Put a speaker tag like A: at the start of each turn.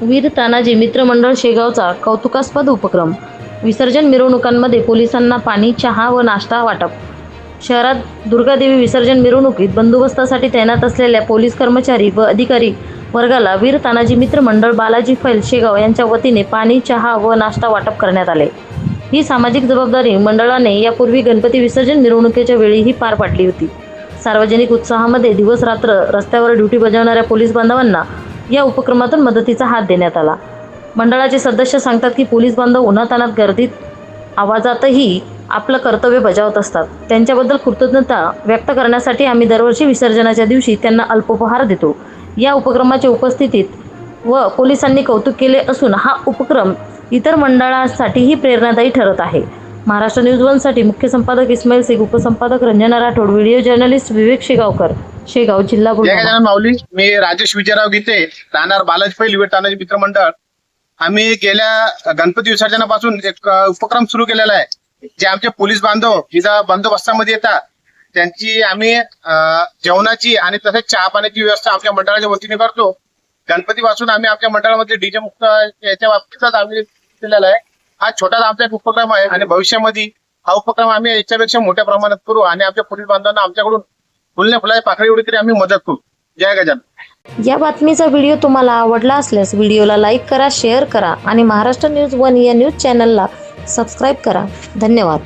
A: वीर तानाजी मित्रमंडळ शेगावचा कौतुकास्पद उपक्रम. विसर्जन मिरवणुकांमध्ये पोलिसांना पाणी चहा व नाश्ता वाटप. शहरात दुर्गादेवी विसर्जन मिरवणुकीत बंदोबस्तासाठी तैनात असलेल्या पोलीस कर्मचारी व अधिकारी वर्गाला वीर तानाजी मित्र मंडळ बालाजी फैल शेगाव यांच्या वतीने पाणी चहा व नाश्ता वाटप करण्यात आले. ही सामाजिक जबाबदारी मंडळाने यापूर्वी गणपती विसर्जन मिरवणुकीच्या वेळीही पार पाडली होती. सार्वजनिक उत्साहामध्ये दिवस रात्र रस्त्यावर ड्युटी बजावणाऱ्या पोलीस बांधवांना या उपक्रमातून मदतीचा हात देण्यात आला. मंडळाचे सदस्य सांगतात की पोलीस बांधव उन्हातानात गर्दीत आवाजातही आपलं कर्तव्य बजावत असतात. त्यांच्याबद्दल कृतज्ञता व्यक्त करण्यासाठी आम्ही दरवर्षी विसर्जनाच्या दिवशी त्यांना अल्पोपहार देतो. या उपक्रमाच्या उपस्थितीत व पोलिसांनी कौतुक केले असून हा उपक्रम इतर मंडळांसाठीही प्रेरणादायी ठरत आहे. महाराष्ट्र न्यूज वनसाठी मुख्य संपादक इस्माईल शेख उपसंपादक रंजना राठोड व्हिडिओ जर्नलिस्ट विवेक शेगावकर शेगाव जिल्हा
B: जय
A: बुलढाणा
B: गजानन माऊली. मी राजेश विजयराव गीते राहणार बालाजी पैल तानाजी मित्रमंडळ आम्ही गेल्या गणपती विसर्जनापासून एक अ, उपक्रम सुरू केलेला आहे. जे आमचे पोलीस बांधव जिथं बंदोबस्तामध्ये येतात त्यांची आम्ही अ, जेवणाची आणि तसेच चहा पाण्याची व्यवस्था आमच्या मंडळाच्या वतीने करतो. गणपती पासून आम्ही आमच्या मंडळामध्ये डीजे मुक्त याच्या बाबतीतच आम्ही केलेला आहे. हा छोटासा आमचा एक उपक्रम आहे आणि भविष्यामध्ये हा उपक्रम आम्ही याच्यापेक्षा मोठ्या प्रमाणात करू आणि आमच्या पोलीस बांधवांना आमच्याकडून फुलने फुलाय पाकळी उडी तरी आम्ही मदत करू. जय गजान
A: या बातमीचा व्हिडिओ तुम्हाला आवडला असल्यास व्हिडिओला लाईक करा शेअर करा आणि महाराष्ट्र न्यूज वन या न्यूज चॅनलला सबस्क्राईब करा. धन्यवाद.